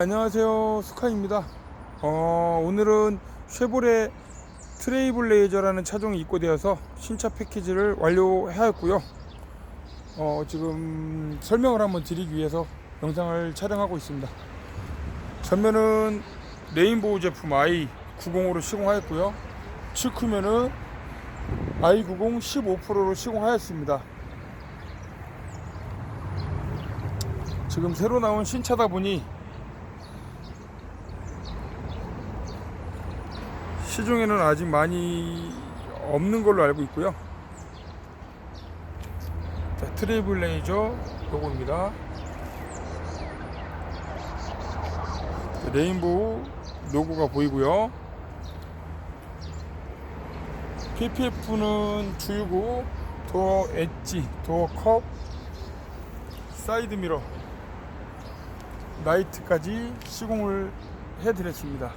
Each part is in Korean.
안녕하세요. 스카입니다. 어, 오늘은 쉐보레 트레이블레이저라는 차종이 입고되어서 신차 패키지를 완료하였고요. 어, 지금 설명을 한번 드리기 위해서 영상을 촬영하고 있습니다. 전면은 레인보우 제품 i90으로 시공하였고요. 측후면은 i90 15%로 시공하였습니다. 지금 새로 나온 신차다 보니 시중에는 아직 많이 없는 걸로 알고 있고요. 자, 트레이블레이저 로고입니다. 자, 레인보우 로고가 보이고요. PPF는 줄고 도어 엣지, 도어 컵, 사이드 미러, 라이트까지 시공을 해드렸습니다.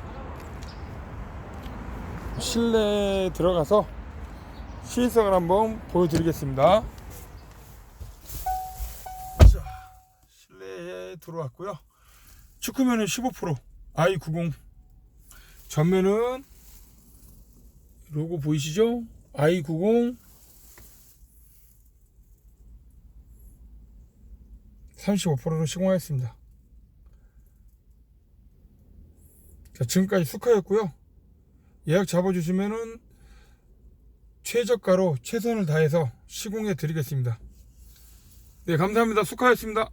실내에 들어가서 시인성을 한번 보여드리겠습니다. 자, 실내에 들어왔고요. 축구면은 15% i90 전면은 로고 보이시죠? i90 35%로 시공하였습니다. 자, 지금까지 수카였고요. 예약 잡아주시면은 최저가로 최선을 다해서 시공해 드리겠습니다. 네, 감사합니다. 수고하셨습니다.